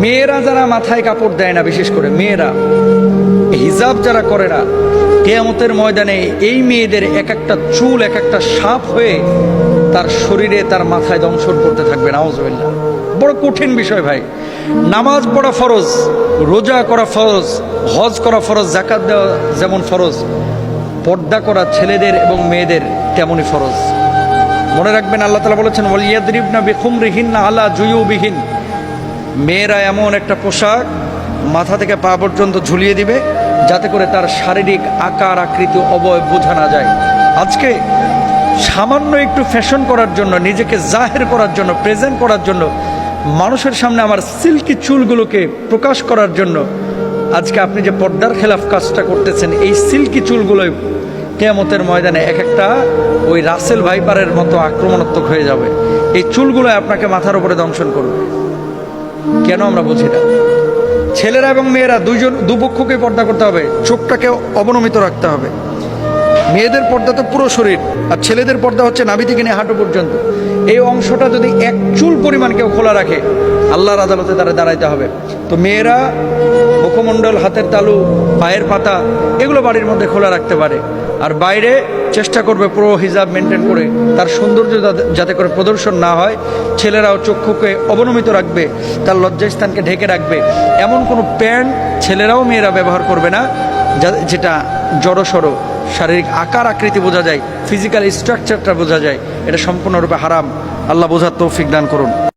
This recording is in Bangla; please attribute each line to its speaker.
Speaker 1: মেয়েরা যারা মাথায় কাপড় দেয় না, বিশেষ করে মেয়েরা, হিজাব যারা করে না, কেয়ামতের ময়দানে এই মেয়েদের এক একটা চুল, এক একটা সাপ হয়ে তার শরীরে, তার মাথায় দংশন করতে থাকবে নাওজবিল্লা বড় কঠিন বিষয় ভাই। নামাজ পড়া ফরজ, রোজা করা ফরজ, হজ করা ফরজ জাকাত দেওয়া যেমন ফরজ, পর্দা করা ছেলেদের এবং মেয়েদের তেমনই ফরজ। মনে রাখবেন, আল্লাহ তালা বলেছেন ওয়ালিয়াদ্রিবনা বেখুম রিহিন না আল্লাহ জুয়ুবিহীন। মেয়েরা এমন একটা পোশাক মাথা থেকে পা পর্যন্ত ঝুলিয়ে দিবে যাতে করে তার শারীরিক আকার, আকৃতি অবয়ব বোঝা না যায়। আজকে সামান্য একটু ফ্যাশন করার জন্য, নিজেকে জাহের করার জন্য প্রেজেন্ট করার জন্য, মানুষের সামনে আমার সিল্কি চুলগুলোকে প্রকাশ করার জন্য আজকে আপনি যে পর্দার খেলাফ কাজটা করতেছেন, এই সিল্কি চুলগুলোই কেয়ামতের ময়দানে এক একটা ওই রাসেল ভাইপারের মতো আক্রমণাত্মক হয়ে যাবে। এই চুলগুলো আপনাকে মাথার উপরে দংশন করবে। কেন আমরা বুঝি না ছেলেরা এবং মেয়েরা দুইজন দুপক্ষকে পর্দা করতে হবে, চোখটাকে অবনমিত রাখতে হবে। মেয়েদের পর্দা তো পুরো শরীর, আর ছেলেদের পর্দা হচ্ছে নাভি থেকে নিয়ে হাঁটু পর্যন্ত। এই অংশটা যদি এক চুল পরিমাণ কেউ খোলা রাখে, আল্লাহর আদালতে তারা দাঁড়াইতে হবে। তো মেয়েরা মুখমণ্ডল, হাতের তালু, পায়ের পাতা, এগুলো বাড়ির মধ্যে খোলা রাখতে পারে। আর বাইরে চেষ্টা করবে পুরো হিজাব মেনটেন করে তার সৌন্দর্য যাতে- করে প্রদর্শন না হয়। ছেলেরাও চক্ষুকে অবনমিত রাখবে, তার লজ্জাস্থানকে ঢেকে রাখবে। এমন কোনো প্যান্ট ছেলেরাও মেয়েরা ব্যবহার করবে না যেটা জড়সড়, শারীরিক আকার আকৃতি বোঝা যায় ফিজিক্যাল স্ট্রাকচারটা বোঝা যায়। এটা সম্পূর্ণরূপে হারাম। আল্লাহ বোঝার তৌফিক দান করুন।